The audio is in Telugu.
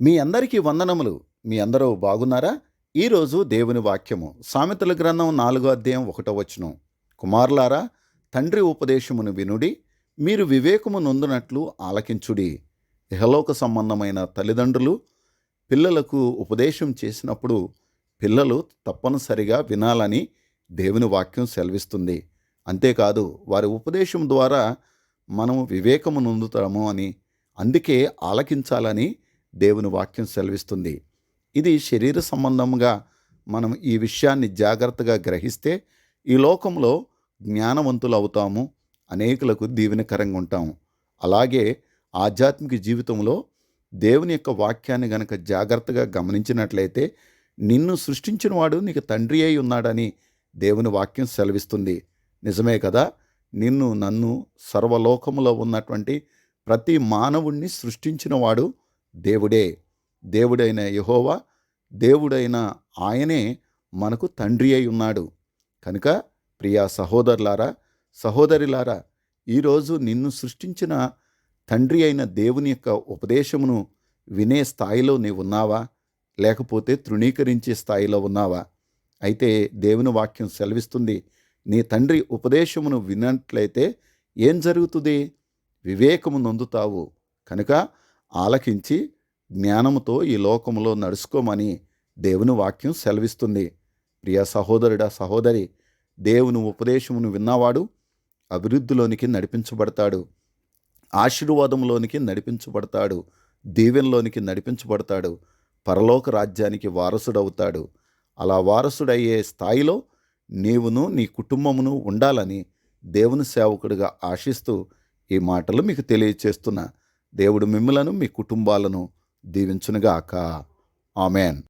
మీ అందరికీ వందనములు. మీ అందరూ బాగున్నారా? ఈరోజు దేవుని వాక్యము. సామెతల గ్రంథం నాలుగో అధ్యాయం ఒకటో వచ్చును కుమారులారా తండ్రి ఉపదేశమును వినుడి మీరు వివేకము నొందునట్లు ఆలకించుడి. ఇహలోక సంబంధమైన తల్లిదండ్రులు పిల్లలకు ఉపదేశం చేసినప్పుడు పిల్లలు తప్పనిసరిగా వినాలని దేవుని వాక్యం సెలవిస్తుంది. అంతేకాదు వారి ఉపదేశం ద్వారా మనం వివేకము నొందుతాము అని అందుకే ఆలకించాలని దేవుని వాక్యం సెలవిస్తుంది. ఇది శరీర సంబంధంగా మనం ఈ విషయాన్ని జాగ్రత్తగా గ్రహిస్తే ఈ లోకంలో జ్ఞానవంతులు అవుతాము అనేకులకు దీవెనకరంగా ఉంటాము. అలాగే ఆధ్యాత్మిక జీవితంలో దేవుని యొక్క వాక్యాన్ని గనక జాగ్రత్తగా గమనించినట్లయితే నిన్ను సృష్టించిన వాడు నీకు తండ్రి అయి ఉన్నాడని దేవుని వాక్యం సెలవిస్తుంది. నిజమే కదా? నిన్ను నన్ను సర్వలోకములో ఉన్నటువంటి ప్రతి మానవుణ్ణి సృష్టించినవాడు దేవుడే దేవుడైన యహోవా దేవుడైన ఆయనే మనకు తండ్రి అయి ఉన్నాడు. కనుక ప్రియా సహోదరులారా సహోదరిలారా ఈరోజు నిన్ను సృష్టించిన తండ్రి అయిన దేవుని యొక్క ఉపదేశమును వినే స్థాయిలో నీవు ఉన్నావా? లేకపోతే తృణీకరించే స్థాయిలో ఉన్నావా? అయితే దేవుని వాక్యం సెలవిస్తుంది నీ తండ్రి ఉపదేశమును వినట్లయితే ఏం జరుగుతుంది? వివేకము నొందుతావు. కనుక ఆలకించి జ్ఞానముతో ఈ లోకములో నడుచుకోమని దేవుని వాక్యం సెలవిస్తుంది. ప్రియ సహోదరుడా సహోదరి దేవుని ఉపదేశమును విన్నవాడు అభివృద్ధిలోనికి నడిపించబడతాడు. ఆశీర్వాదంలోనికి నడిపించబడతాడు. దీవెనలోనికి నడిపించబడతాడు. పరలోక రాజ్యానికి వారసుడవుతాడు. అలా వారసుడయ్యే స్థాయిలో నీవును నీ కుటుంబమును ఉండాలని దేవుని సేవకుడిగా ఆశిస్తూ ఈ మాటలు మీకు తెలియచేస్తున్నా. దేవుడు మిమ్మలను మీ కుటుంబాలను దీవించునుగాక. ఆమెన్.